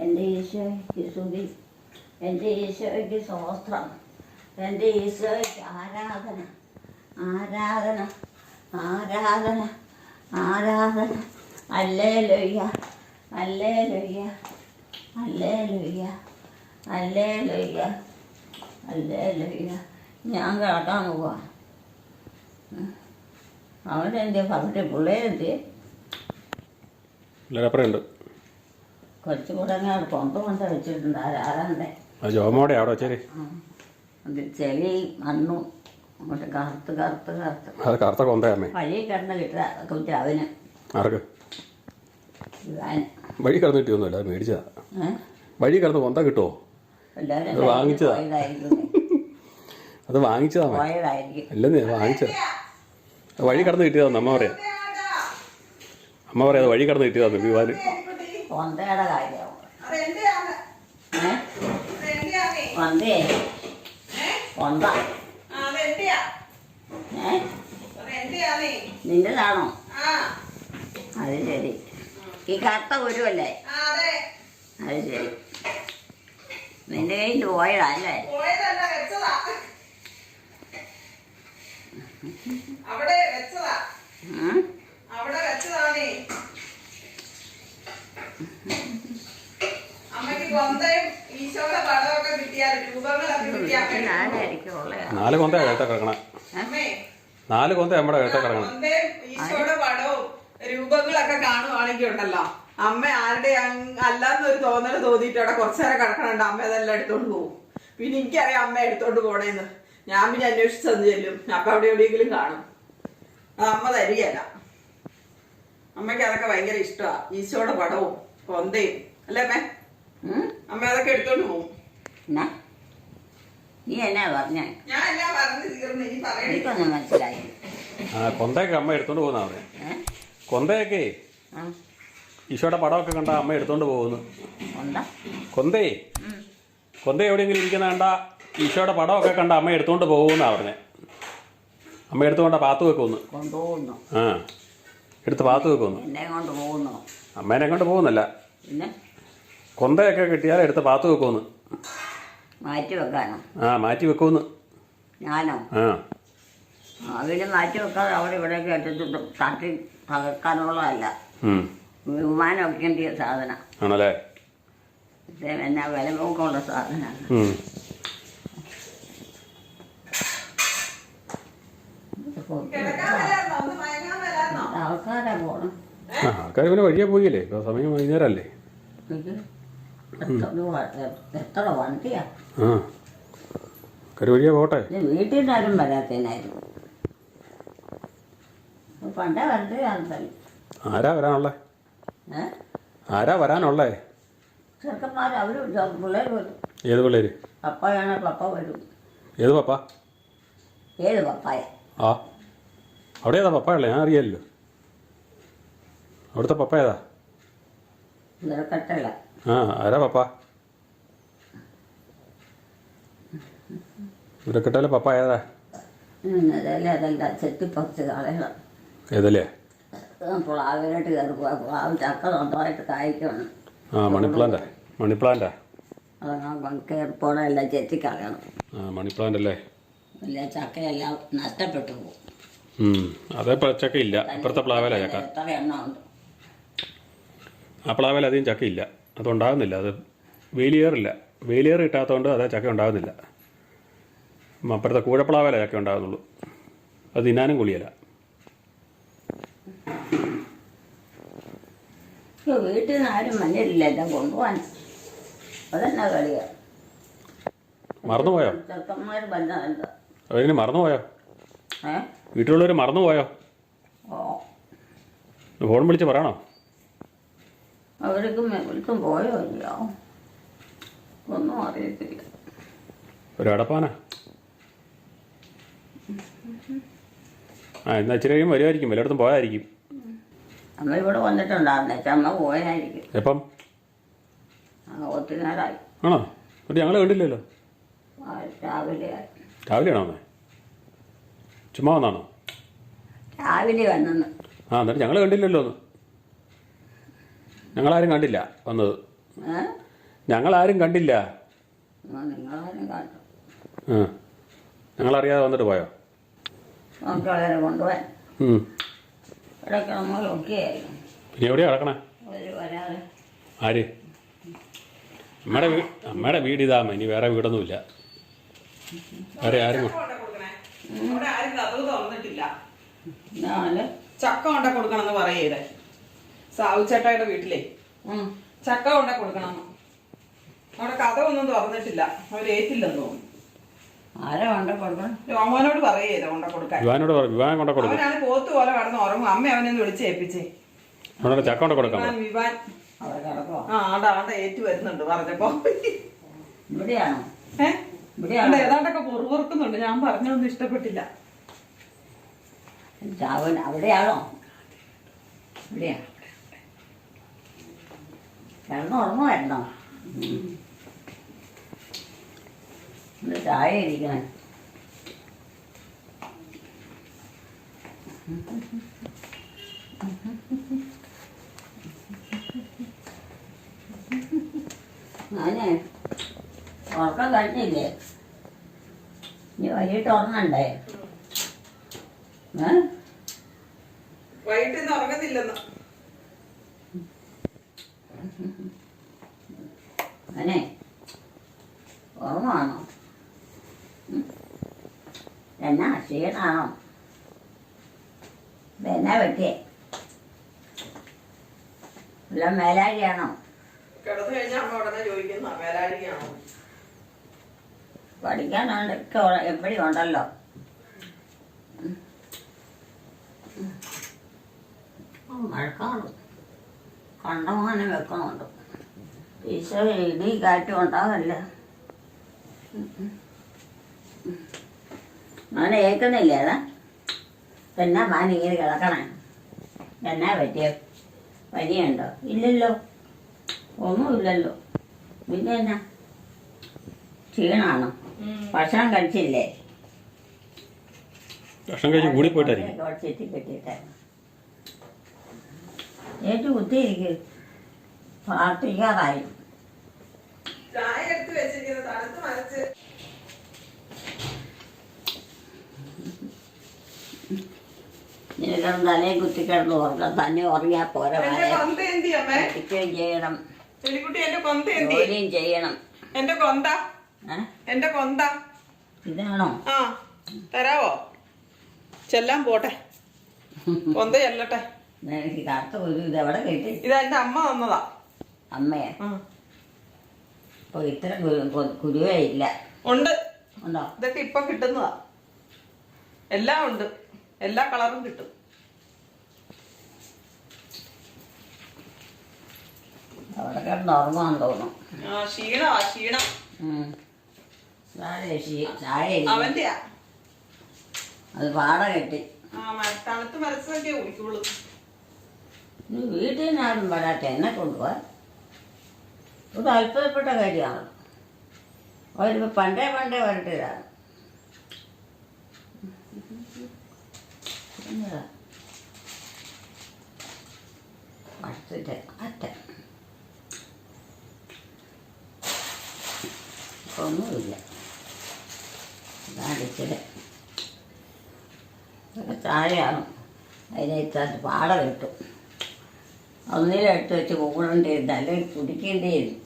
എന്റെ ഈശോയ്ക്ക് സുഖി എന്റെ ഈശോയ്ക്ക് സ്വസ്ത്രം എന്റെ ഈശോയ്ക്ക് ആരാധന. ആരാധന ആരാധന ആരാധന. Hallelujah hallelujah hallelujah hallelujah hallelujah ഞാൻ കിടക്കാൻ പോവാ. അവനെന്ത് പറഞ്ഞിട്ട് പിള്ളേരെന്ത് ഉണ്ട് കുറച്ചും കൂടെ അങ്ങ് കൊണ്ടുകൊണ്ട് വെച്ചിട്ടുണ്ട്. ആ ജോമോടെ അവിടെ വെച്ചേര്. ചെളി മണ്ണു അങ്ങോട്ട് കറുത്ത് കറുത്ത് കറുത്ത്. അത് കറുത്ത കൊണ്ടേ വഴി കിടന്ന് കിട്ടുക. കുറ്റ അവന്. ആർക്ക്? വഴി കിടന്ന് കിട്ടിയൊന്നുമില്ല മേടിച്ചതാ. വഴി കിടന്ന് കൊന്ത കിട്ടുമോ വാങ്ങിച്ചതാ. അത് വാങ്ങിച്ചതാ അല്ലെന്നേ വാങ്ങിച്ചത്. വഴി കടന്ന് കിട്ടിയതാന്ന് അമ്മ പറയാം. അമ്മ പറയാം അത് വഴി കടന്ന് കിട്ടിയതാന്ന് വിവാന്. നിന്റേതാണോ? അത് ശരി. ഈ കറുത്ത കുരുവല്ലേ? ആ, അതെ. ശരി. നിന്റെ കയ്യിൽ പോയതല്ലേ അവിടെ വെച്ചതാ. അവിടെ വെച്ചതാണേ. അമ്മയ്ക്ക് കൊന്തയും ഈശോയുടെ പടമൊക്കെ കിട്ടിയാൽ രൂപങ്ങളൊക്കെ കിട്ടിയാൽ നാല് കൊന്തയാ കേട്ട കിടക്കണേ. അമ്മേ നാല് കൊന്ത നമ്മുടെ കേട്ട കിടക്കണം. കൊന്തയും ഈശോയുടെ പടവും രൂപങ്ങളൊക്കെ കാണുവാണെങ്കിൽ ഉണ്ടല്ലോ. അമ്മ ആരുടെ അല്ലാന്നൊരു തോന്നൽ തോന്നിട്ട് അവിടെ കുറച്ചേരം കിടക്കണുണ്ട്. അമ്മ അതെല്ലാം എടുത്തോണ്ട് പോകും പിന്നെ എനിക്കറിയാം അമ്മ എടുത്തോണ്ട് പോണേന്ന്. ഞാൻ പിന്നെ അന്വേഷിച്ച് തന്നു ചെല്ലും. അപ്പൊ അവിടെ എവിടെയെങ്കിലും കാണും. അത് അമ്മ തരികയല്ല. അമ്മയ്ക്ക് അതൊക്കെ ഭയങ്കര ഇഷ്ടമാണ് ഈശോയുടെ പടവും കൊന്തയും. അല്ലേ അമ്മേ? അമ്മ അതൊക്കെ എടുത്തോണ്ട് പോകും എന്നാ? നീ എന്നാ പറഞ്ഞ? ഞാൻ എല്ലാം പറഞ്ഞു തീർന്നു ഇനി പറയണേ. എനിക്കൊന്നും മനസ്സിലായി ആ കൊന്തയൊക്കെ അമ്മ എടുത്തോണ്ട് പോകുന്ന പറഞ്ഞേ. ഏ? കൊന്തയൊക്കെ ആ. ഈശോയുടെ പടമൊക്കെ കണ്ട അമ്മ എടുത്തോണ്ട് പോകുന്നു. കൊന്ത. കൊന്ത എവിടെയെങ്കിലും ഇരിക്കുന്ന കണ്ട ഈശോയുടെ പടമൊക്കെ കണ്ട അമ്മ എടുത്തുകൊണ്ട് പോകുമെന്നാണ് പറഞ്ഞേ. അമ്മ എടുത്തുകൊണ്ട് പാത്തു വെക്കുമെന്ന്. കൊണ്ടുപോകുന്നു. ആ എടുത്ത് പാത്തു വെക്കുമെന്ന്. എന്നെ കൊണ്ട് പോകുന്നു. അമ്മേനെ കൊണ്ട് പോകുന്നില്ല. പിന്നെ? കൊന്തയൊക്കെ കിട്ടിയാൽ എടുത്ത് പാത്തു വെക്കുമെന്ന്. മാറ്റി വെക്കാനോ? ആ മാറ്റി വെക്കുമെന്ന്. ഞാനോ? ആ. അവർ മാറ്റി വെക്കാതെ അവിടെ ഇവിടെ കേട്ടിട്ട് തട്ടി തകർക്കാനുള്ളതല്ല. ഉം. വിമാനം വെക്കേണ്ട സാധനം. ആണല്ലേ? എന്നാ വില പോക്കുള്ള സാധനമാണ്. ഉം. കിടക്കാൻ വരായിരുന്നോ ഒന്ന് മയങ്ങാൻ വരായിരുന്നോ ആൾക്കാരാ പോണം. ആ ആൾക്കാർ പിന്നെ വഴിയെ പോയില്ലേ? ഇപ്പോൾ സമയം വൈകുന്നേരമല്ലേ ഇത് എത്ര വണ്ടിയാ? ആ. ആൾക്കാർ വഴിയെ പോട്ടെ. വീട്ടിൽ നിന്ന് ആരും വരാത്തേനായിരുന്നു പണ്ടേ വരണ്ടേ ആൾക്കാര്. ആരാ വരാനുള്ളേ? ആരാ വരാനുള്ളേ? ചെറുക്കന്മാർ അവർ പിള്ളേർ വരും. ഏത് പിള്ളേര്? പപ്പയാണ് പപ്പ വരും. ഏത് പപ്പ? ഏത് പപ്പായ? ആ. അവിടെ ഏതാ പപ്പ ഉള്ളത് ഞാൻ അറിയാമല്ലോ അവിടുത്തെ പപ്പ ഏതാ? ആ ആരാ പപ്പ? ഇവിടെക്കിട്ടല്ലേ പപ്പ ഏതാ? ഏതല്ലേ? പ്ലാവിലോട്ട് കയറുക. പ്ലാവ് ചക്ക സ്വന്തമായിട്ട് കായ്ക്കണം. ആ മണിപ്ലാന്റാ. മണിപ്ലാന്റാ? ചെത്തിക്കളയണം ആ മണിപ്ലാന്റ് അല്ലേ ചക്കയെല്ലാം നഷ്ടപ്പെട്ടു പോകും. അതേ ചക്ക ഇല്ല ഇപ്പുറത്തെ പ്ലാവേല ചക്ക. ആ പ്ലാവേല അധികം ചക്ക ഇല്ല അതുണ്ടാകുന്നില്ല. അത് വേലിയേറില്ല. വേലിയേർ കിട്ടാത്തതുകൊണ്ട് അതേ ചക്ക ഉണ്ടാകുന്നില്ല. അപ്പുറത്തെ കൂഴപ്ലാവേല ചക്ക ഉണ്ടാകുന്നുള്ളൂ. അത് തിന്നാനും കുളിയല്ല വീട്ടിൽ നിന്ന് ആരും മഞ്ഞില്ല എല്ലാം കൊണ്ടുപോകാൻ. അതെന്നാ കളിയാ? മറന്നുപോയോ? ചെറുക്കന്മാർ മറന്നുപോയോ? ഏ? വീട്ടിലുള്ളവർ മറന്നുപോയോ ഫോൺ വിളിച്ച് പറയണോ? അവർക്കും പോയോ ഇല്ലയോ ഒന്നും അറിയത്തില്ല. ഒരു അടപ്പാനാ ആ എന്നാ ഇച്ചിരി കഴിയും വരുമായിരിക്കും എല്ലായിടത്തും പോയായിരിക്കും. അമ്മ ഇവിടെ വന്നിട്ടുണ്ടായിരുന്നു പോയായിരിക്കും എപ്പം? ഒത്തിരി നേരമായി ആണോ? എന്നിട്ട് ഞങ്ങൾ കണ്ടില്ലല്ലോ? രാവിലെയാണോ വന്നേ ചുമ്മാ വന്നാണോ രാവിലെ വന്നെന്ന്. ആ എന്നിട്ട് ഞങ്ങൾ കണ്ടില്ലല്ലോ ഒന്ന് ഞങ്ങളാരും കണ്ടില്ല വന്നത്. ഞങ്ങളാരും കണ്ടില്ല. ഞങ്ങളറിയാതെ വന്നിട്ട് പോയോ? പിന്നെ എവിടെയാ കിടക്കണേ? ആര്? അമ്മയുടെ അമ്മയുടെ വീട് ഇതാ ഇനി വേറെ വീടൊന്നുമില്ല. വേറെ ആരും ചക്ക കൊണ്ട കൊടുക്കണേ അവിടെ ആരും കഥവ് തുറന്നിട്ടില്ല. ഞാൻ ചക്ക കൊണ്ട കൊടുക്കണം എന്ന് പറയേ സാവു ചേട്ടായുടെ വീട്ടിലേ ചക്ക കൊണ്ട കൊടുക്കണം. അവിടെ കഥ ഒന്നും തുറന്നിട്ടില്ല അവരേറ്റില്ലെന്ന് തോന്നുന്നു. ആരാ കൊണ്ട കൊടുക്കണം? രോമോനോട് പറയേ കൊണ്ട കൊടുക്കാൻ. കൊടുക്കും. അവനാണ് പോത്ത് പോലെ കടന്ന് ഉറങ്ങും. അമ്മ അവനെ വിളിച്ചേപ്പിച്ചേ ചക്ക കൊണ്ട കൊടുക്കാൻ വിവാൻ ആ ആണ്ട ആണ്ട ഏറ്റു വരുന്നുണ്ട് പറഞ്ഞപ്പോ. ഇവിടെയാണോ? ഏ? ഇവിടെയാണോ. ആണ്ട ഏതാണ്ടൊക്കെ പൊറുപൊറുക്കുന്നുണ്ട് ഞാൻ പറഞ്ഞൊന്നും ഇഷ്ടപ്പെട്ടില്ല. ചാവൻ അവിടെയാണോ? ഇവിടെയാ. കിടന്നുറങ്ങുമായിരുന്നോ ഉം. ഇവിടെ ചായ ഇരിക്കണേ. ഞാനേ ഉറക്കം കഴിഞ്ഞില്ലേ ഇനി വൈകിട്ട് ഉറങ്ങണ്ടേ? വൈകിട്ട് ഉറങ്ങത്തില്ലെന്ന് അങ്ങനെ എന്നാ ക്ഷീണാണോ? എന്നാ പറ്റിയേ? എല്ലാം മേലാഴിയാണോ കിടന്നു കഴിഞ്ഞാൽ അമ്മ ഉടനെ ചോദിക്കുന്ന വേലാഴികയാണോ പഠിക്കാനൊക്കെ എപ്പോഴും ഉണ്ടല്ലോ. മഴക്കാറ്. കണ്ടമാനം വെക്കണമുണ്ട് ഈശോ ഇടി കാറ്റും ഉണ്ടാവില്ല? അവനെ ഏക്കുന്നില്ലേ അതാ? എന്നാ മാൻ ഇങ്ങനെ കിടക്കണേ? എന്നാ പറ്റിയ? പനിയുണ്ടോ ഇല്ലല്ലോ. ഒന്നുമില്ലല്ലോ. പിന്നെ എന്നാ? ക്ഷീണാണോ? ഭക്ഷണം കഴിച്ചില്ലേ? ഭക്ഷണം കഴിച്ച് കൂടി പോയിട്ടായിരിക്കും. കെട്ടിയിട്ട് ഏറ്റവും കുത്തിയിരിക്കും? പ്രാർത്ഥിക്കാറായി ചായ എടുത്ത് വെച്ചിരിക്കുന്നത് തണുത്ത് കുത്തിക്കിടന്ന് ഉറങ്ങാം. തന്നെ ഉറങ്ങിയാൽ പോരാ എന്റെ കൊന്ത എന്തി ചെയ്യണം. എലിക്കുട്ടി എന്റെ കൊന്ത എന്തി ജോലിയും ചെയ്യണം. എന്റെ കൊന്ത? എന്റെ കൊന്ത. ഇതാണോ? ആ തരാവോ? ചെല്ലാൻ പോട്ടെ. കൊന്ത ചെല്ലട്ടെ. എനിക്ക് കറുത്ത ഒരു ഇത് എവിടെ കിട്ടി? ഇത് എന്റെ അമ്മ വന്നതാ. അമ്മയെ. ഇപ്പൊ ഇത്ര കുരു- കുരുവേ ഇല്ല. ഉണ്ട്. ഉണ്ടോ? ഇതൊക്കെ ഇപ്പൊ കിട്ടുന്നതാ. എല്ലാം ഉണ്ട്. എല്ലാ കളറും കിട്ടും. അവിടെ കിടന്ന് ഉറങ്ങാൻ തോന്നും. ആ ക്ഷീണമാ ക്ഷീണം ഉം. താഴെ ശീ- താഴെ ഇരിക്കും. അവന്റെയാ അത് പാട കെട്ടി. തണുത്ത് മരത്തൊക്കെ കുടിക്കുള്ളൂ നീ വീട്ടിൽ നിന്നാരും വരാട്ടെ എന്നെ കൊണ്ടുപോവാൻ. ഇത് അത്ഭുതപ്പെട്ട കാര്യമാണ്. അവർ പണ്ടേ പണ്ടേ വരട്ടിയതാണ്? അടുത്തിട്ട് അറ്റ. ഒന്നുമില്ല. ഇതൊക്കെ താഴെയാണ്. അതിനെ ഇത്താത്ത പാട കിട്ടും ഒന്നിലെടുത്ത് വെച്ച് കൂടേണ്ടിയിരുന്നു അല്ലെങ്കിൽ കുടിക്കേണ്ടിയിരുന്നു.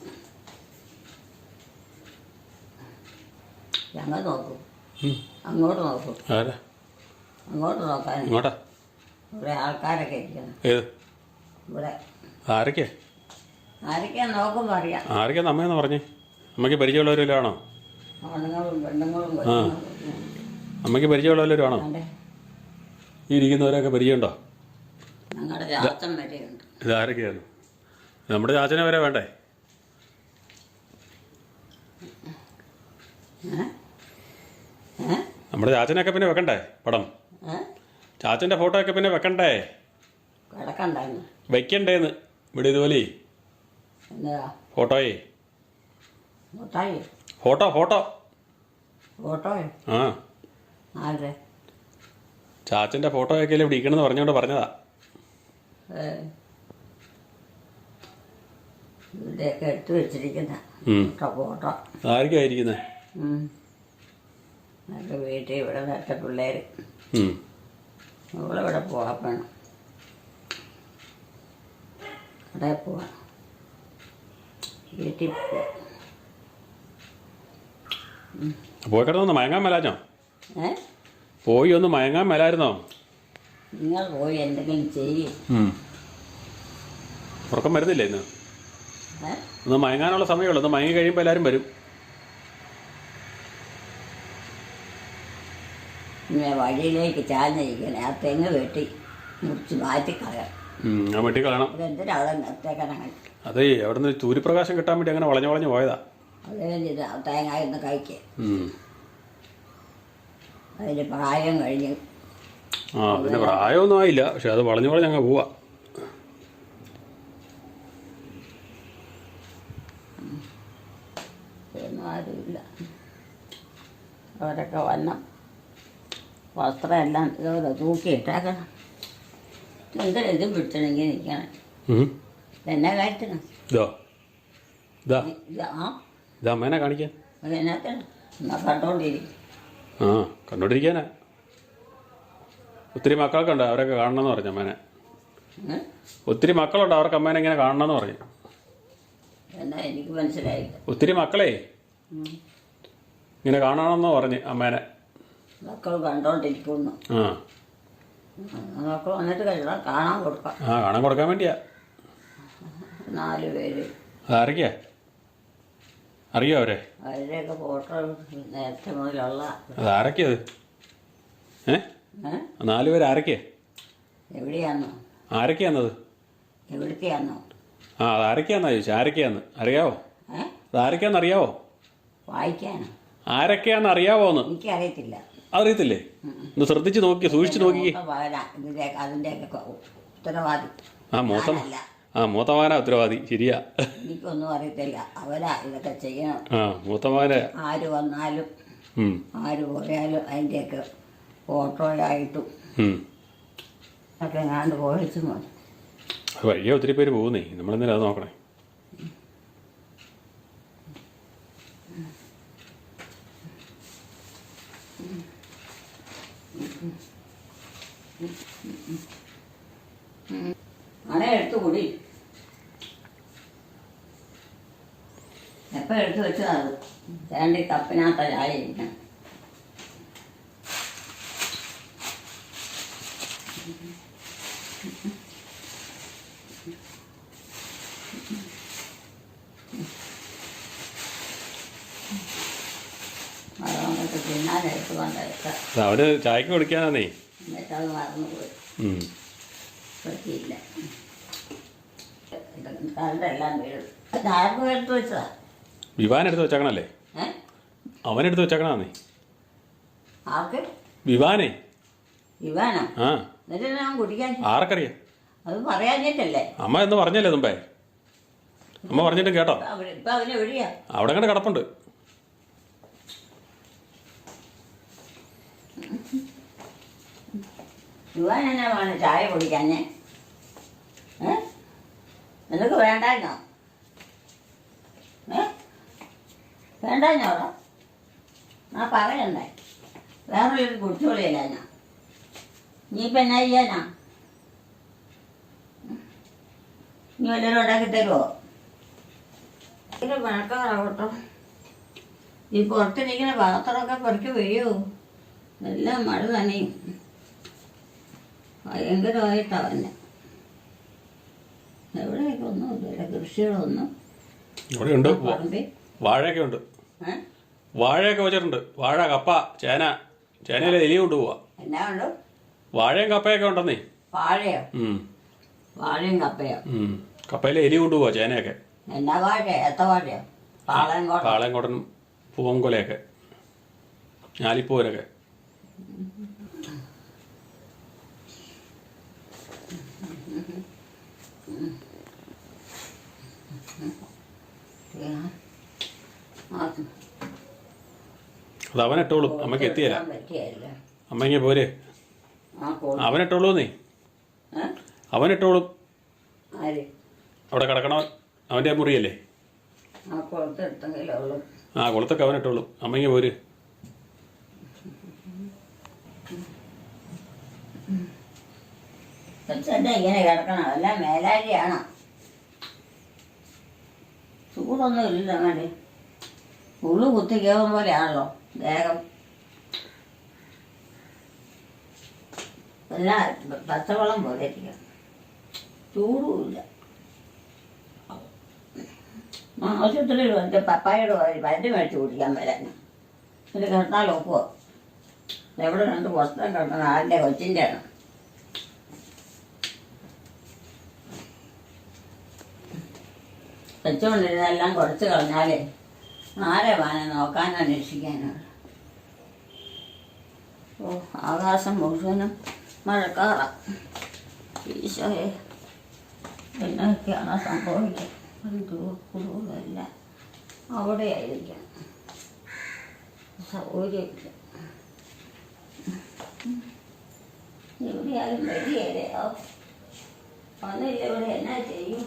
ഞങ്ങൾ നോക്കും. അങ്ങോട്ട് നോക്കും. അങ്ങോട്ട് നോക്കാൻ. ഇവിടെ ആൾക്കാരൊക്കെ ഇരിക്കണം ഇവിടെ. ആരൊക്കെ ആരൊക്കെയാ നോക്കുമ്പോൾ അറിയാം. ആരൊക്കെയാ അമ്മയെന്ന് പറഞ്ഞേ? അമ്മയ്ക്ക് പരിചയമുള്ളവരിലാണോ കൊച്ചുങ്ങളും. അമ്മയ്ക്ക് പരിചയമുള്ളവരാണോ അതെ. ഈ ഇരിക്കുന്നവരൊക്കെ പരിചയമുണ്ടോ? ഇതാരൊക്കെയാണ് നമ്മുടെ ചാച്ചനെ വരെ വേണ്ടേ? നമ്മുടെ ചാച്ചനൊക്കെ പിന്നെ വെക്കണ്ടേ പടം? ചാച്ചന്റെ ഫോട്ടോ ഒക്കെ പിന്നെ വെക്കണ്ടേ? വെക്കണ്ടേന്ന്. ഇവിടെ ഇതുപോലെ. ഫോട്ടോയേ. Photo photo. ഫോട്ടോയോ ആ. ആരുടെ? ചാച്ചന്റെ ഫോട്ടോ ഒക്കെ ഇവിടെ ഇരിക്കണമെന്ന് പറഞ്ഞുകൊണ്ട് പറഞ്ഞതാ. ഇവിടെയൊക്കെ എടുത്തു വെച്ചിരിക്കുന്ന. ഉം. ഫോട്ടോ എന്റെ വീട്ടിൽ ഇവിടെ നേരത്തെ പിള്ളേർ. നമ്മളിവിടെ പോകാൻ വേണം കടയിൽ പോവാം. വീട്ടിൽ പോവാം. പോയി കിടന്നൊന്ന് മയങ്ങാൻ മേലാഞ്ഞോ? പോയി ഒന്ന് മയങ്ങാൻ മേലായിരുന്നോ? നിങ്ങൾ പോയി എന്തെങ്കിലും ചെയ്യും. ഉറക്കം വരുന്നില്ല ഇന്ന്? ഒന്ന് മയങ്ങാനുള്ള സമയമുള്ളൂ. ഒന്ന് മയങ്ങി കഴിയുമ്പോൾ എല്ലാവരും വരും. വഴിയിലേക്ക് ചാഞ്ഞിരിക്കണേ ആ തെങ്ങ് വെട്ടി മുറിച്ച് മാറ്റി കളയാം വെട്ടി കളയണം. അതെന്തിനാ അവിടെ നിർത്തേക്കാനാണ് അതേ അവിടെ നിന്ന് സൂര്യപ്രകാശം കിട്ടാൻ വേണ്ടി അങ്ങനെ വളഞ്ഞു വളഞ്ഞു പോയതാ. അത് കഴിഞ്ഞിട്ട് ആ തേങ്ങ ഇന്ന് കഴിക്കുക അതിന് പ്രായം കഴിഞ്ഞ്. ആ പിന്നെ പ്രായമൊന്നും ആയില്ല. പക്ഷെ അത് വളഞ്ഞു വളഞ്ഞ് അങ്ങ് പോവാ. ഒന്നും ആരുമില്ല. അവരൊക്കെ വന്ന വസ്ത്രം എല്ലാം ഇതുപോലെ തൂക്കിയിട്ടേക്കണം എന്തിനാ ഇത് പിടിച്ചണെങ്കിൽ നിൽക്കണം. എന്നെ കയറ്റണം. ഇതാ? ഇത്. ആ ഇതാ അമ്മേനെ കാണിക്കാൻ ആ കണ്ടോണ്ടിരിക്കാനാ. ഒത്തിരി മക്കളൊക്കെ ഉണ്ട് അവരൊക്കെ കാണണമെന്ന് പറഞ്ഞു അമ്മേനെ? ഒത്തിരി മക്കളുണ്ട് അവർക്ക് അമ്മേനെ ഇങ്ങനെ കാണണമെന്ന് പറഞ്ഞു. എനിക്ക് മനസ്സിലായില്ല. ഒത്തിരി മക്കളെ. ഇങ്ങനെ കാണണമെന്ന് പറഞ്ഞു അമ്മേനെ. മക്കൾ കണ്ടോണ്ടിരിക്കുന്നു. ആ. മക്കൾ വന്നിട്ട് കഴിയണം കാണാൻ കൊടുക്കാം. ആ കാണാൻ കൊടുക്കാൻ വേണ്ടിയാ. നാല് പേര്. അതാരൊക്കെയാ അറിയോ അവരെ? അവരുടെയൊക്കെ ഫോട്ടോ നേരത്തെ മുതലുള്ള അത് ഏ? ഏ? നാലുപേര് ആരൊക്കെയാ? എവിടെയാന്നോ? ആരൊക്കെയാന്നത് എവിടത്തെയാന്നോ? ആ അതാരൊക്കെയാന്നാ ചോദിച്ചു? ആരൊക്കെയാന്ന്? അറിയാവോ? അത് ആരൊക്കെയാന്ന് അറിയാവോ? വായിക്കാനോ? ആരൊക്കെയാന്ന് അറിയാവോ എന്ന് എനിക്കറിയത്തില്ല. അറിയത്തില്ലേ? ഒന്ന് ശ്രദ്ധിച്ചു നോക്കി സൂക്ഷിച്ചു നോക്കി. ആ മൂത്ത ഞാനല്ല. ആ മൂത്തമാന ഉത്തരവാദി. ശരിയാ. എനിക്കൊന്നും അറിയത്തില്ല. അവരാ ഇതൊക്കെ ചെയ്യണം. ആ മൂത്തമാനെ. ആര് വന്നാലും ഉം, ആര് പോയാലും അതിന്റെയൊക്കെ ഫോട്ടോയായിട്ടും ഉം. ഒക്കെ എങ്ങാണ്ട് പോയിച്ചു മതി. അത് വഴിയെ ഒത്തിരി പേര് പോകുന്നേ. നമ്മളെന്തിനാ അത് നോക്കണേ? അണ എടുത്തു കൂടി. എടുത്തു വെച്ചതാണ്. ചേണ്ടി കപ്പിനകത്ത ചായ ഇരിക്കണം അവന് ചായക്ക് കുടിക്കാനാന്നേ. പറ്റിയില്ല. കണ്ടെല്ലാം വീഴും. ആർക്കും എടുത്തു വെച്ചതാ? വിവാൻ എടുത്ത് വെച്ചേക്കണല്ലേ അവനെടുത്ത് വെച്ചേക്കണേ വിവാനേ. ആ. കുടിക്കാൻ ആർക്കറിയാം? അമ്മ എന്ന് പറഞ്ഞല്ലേ തുമ്പേ? അമ്മ പറഞ്ഞിട്ട് കേട്ടോ. അവിടെ കണ്ട് കിടപ്പുണ്ട്. ചായ കുടിക്കാഞ്ഞേ? ഏ? നിനക്ക് വേണ്ടാഞ്ഞോ ഏ വേണ്ടാഞ്ഞോടാ ആ പറയണ്ടേ വേറൊരു കുടിച്ചോളിയല്ല ഞാൻ എന്നാ ചെയ്യാനാ ഇനി വല്ലവരും ഉണ്ടാക്കി തരുമോ വഴക്കാറാവട്ടോ ഈ പുറത്തിരിക്കുന്ന പാത്രമൊക്കെ പുറത്ത് വീഴൂ എല്ലാം മഴ തന്നെയും ഭയങ്കരമായിട്ടാ തന്നെ എവിടെയൊക്കെ ഒന്നുമില്ല കൃഷികളൊന്നും. വാഴയൊക്കെ ഉണ്ട്. വാഴയൊക്കെ വെച്ചിട്ടുണ്ട്. വാഴ കപ്പ ചേന. ചേനയിലെ എലി കൊണ്ടുപോവാ എന്നാ ഉണ്ട് വാഴയും കപ്പയൊക്കെ ഉണ്ടെന്നേ. വാഴയോ? ഉം, വാഴയും കപ്പയോ? ഉം. കപ്പയിലെ എലി കൊണ്ടുപോവാ ചേനയൊക്കെ. എന്നാ വാഴയോ? എത്ത വാഴയോ? പാളയംകോട്ടൻ പൂവൻകൊലയൊക്കെ. ഞാലിപ്പൂരൊക്കെ അത് അവൻ ഇട്ടോളും അമ്മയ്ക്ക് എത്തിയല്ല പറ്റിയല്ല അമ്മ ഇങ്ങനെ പോരെ. അവനിട്ടോളും. ആര്? അവിടെ കിടക്കണവൻ. അവന്റെ മുറിയല്ലേ? ആ കുളത്തൊക്കെ അവനിട്ടോളും. അമ്മയ്ക്ക് പോര്. ഇങ്ങനെ കിടക്കണം? എല്ലാം ചൂടൊന്നും ഇല്ല അങ്ങനെ ഉള്ളു കുത്തി കയറും പോലെയാണല്ലോ ദേഹം. എല്ലാം പച്ചവെള്ളം പോലെ ഇരിക്കണം. ചൂടുമില്ല. ആശുപത്രിയിൽ എന്റെ പപ്പായോട് പറയും മരുന്ന് മേടിച്ച് കുടിക്കാൻ വരാൻ. ഇത് കിടന്നാൽ ഒക്കുവോ? എവിടെ രണ്ട് വസ്ത്രം കിടക്കണം ആരുടെ? കൊച്ചിന്റെ ആണ് വെച്ചുകൊണ്ടിരുന്നെല്ലാം കുറച്ച് കളഞ്ഞാലേ ആരെ വാന നോക്കാൻ അന്വേഷിക്കാനാണ്? ഓ ആകാശം മുഴുവനും മഴക്കാറാം. ഈശോയെ എന്നൊക്കെയാണ് സംഭവിക്കുക ഒരു ദൂരമില്ല അവിടെ ആയിരിക്കാം സൗകര്യമില്ല. എവിടെയായാലും വരികയല്ലേ വന്നില്ല ഇവിടെ എന്നാ ചെയ്യും?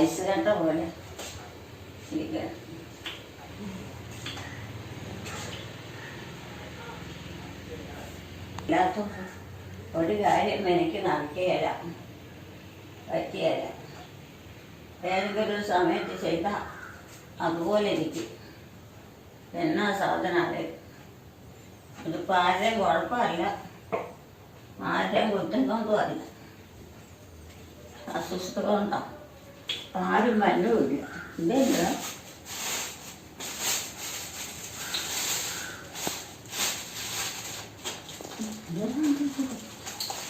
ഐസ് കണ്ട പോലെ. ഒരു കാര്യം എനിക്ക് നടക്കുകയില്ല പറ്റിയല്ല ഏതെങ്കിലും സമയത്ത് ചെയ്ത അതുപോലെ ഇരിക്കും. എന്നാ സാധനം അത്? ഇതിപ്പോൾ ആരുടെയും കുഴപ്പമല്ല ആരുടെയും കുറ്റം കൊണ്ടുമല്ല അസ്വസ്ഥത കൊണ്ടോ. ഇതല്ല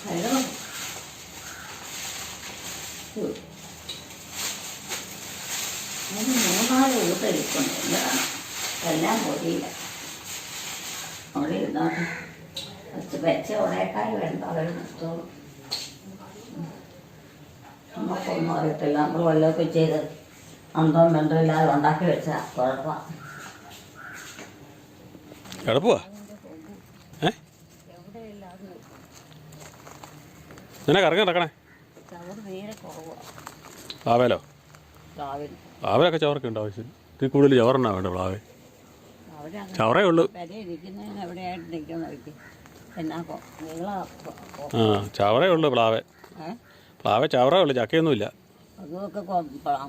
ഹലോ. അത് മൂന്നാൽ ഊട്ടരിക്കുന്നു എന്താണ് എല്ലാം പൊടിയില്ല. അവിടെ ഇരുന്നോട്ടെ വെച്ച് ഉടയക്കാർ വരുമ്പോൾ അവർ നിർത്തോളും നമുക്കൊന്നും അറിയത്തില്ല നമ്മൾ വല്ലതൊക്കെ ചെയ്ത് അന്തവും ബന്ധവും ഇല്ലാതെ ഉണ്ടാക്കി വെച്ചാൽ കുഴപ്പമാണ് കിടപ്പുവാ ഏ? നിന്നെ കറങ്ങി നടക്കണേ? ചവറ് തീരെ കുറവാണ് പ്ലാവേലോ? രാവിലെ പ്ലാവിലൊക്കെ ചവറൊക്കെ ഉണ്ട് ആവശ്യം ഇതിൽ കൂടുതൽ ചവറെണ്ണ വേണ്ട പ്ലാവേ? ചവറേ ഉള്ളൂ. ആ ചവറേ ഉള്ളൂ പ്ലാവേ. പ്ലാവേ ചവറേ ഉള്ളൂ ചക്കയൊന്നുമില്ല അതുമൊക്കെ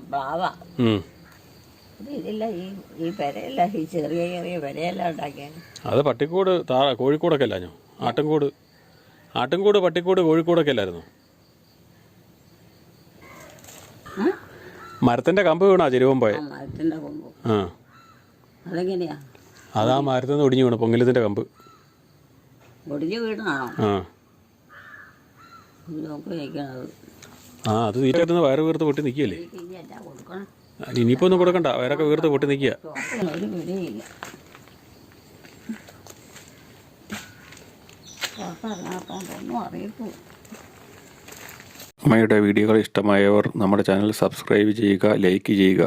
പ്ലാവാ. ഇതില്ല ഈ ഈ പെരയല്ല ഈ ചെറിയ ചെറിയ പെരയെല്ലാം ഉണ്ടാക്കിയാൽ അത് പട്ടിക്കൂട് താ കോഴിക്കൂടൊക്കെ അല്ലാഞ്ഞോ ആട്ടിൻകൂട് ആട്ടിൻകൂട് പട്ടിക്കൂട് കോഴിക്കൂടൊക്കെ അല്ലായിരുന്നു? മരത്തിന്റെ കമ്പ് വീണാ ചെരുവം പോയ? ആ മരത്തിന്റെ കൊമ്പ്. ആ. അതെങ്ങനെയാ? അതാ മരത്തിൽ നിന്ന് ഒടിഞ്ഞു വീണു പൊങ്ങലത്തിന്റെ കമ്പ്. ഒടിഞ്ഞു വീണാണോ ആ. ആ അത് തീറ്റായിട്ട് വയറ് വീർത്ത് പൊട്ടി നിൽക്കുകയല്ലേ? ഇനിയിപ്പോ ഇനിയിപ്പോൾ ഒന്നും കൊടുക്കണ്ട. വയറൊക്കെ വീർത്ത് പൊട്ടി നിൽക്കുക. അമ്മയുടെ വീഡിയോകൾ ഇഷ്ടമായവർ നമ്മുടെ ചാനൽ സബ്സ്ക്രൈബ് ചെയ്യുക ലൈക്ക് ചെയ്യുക.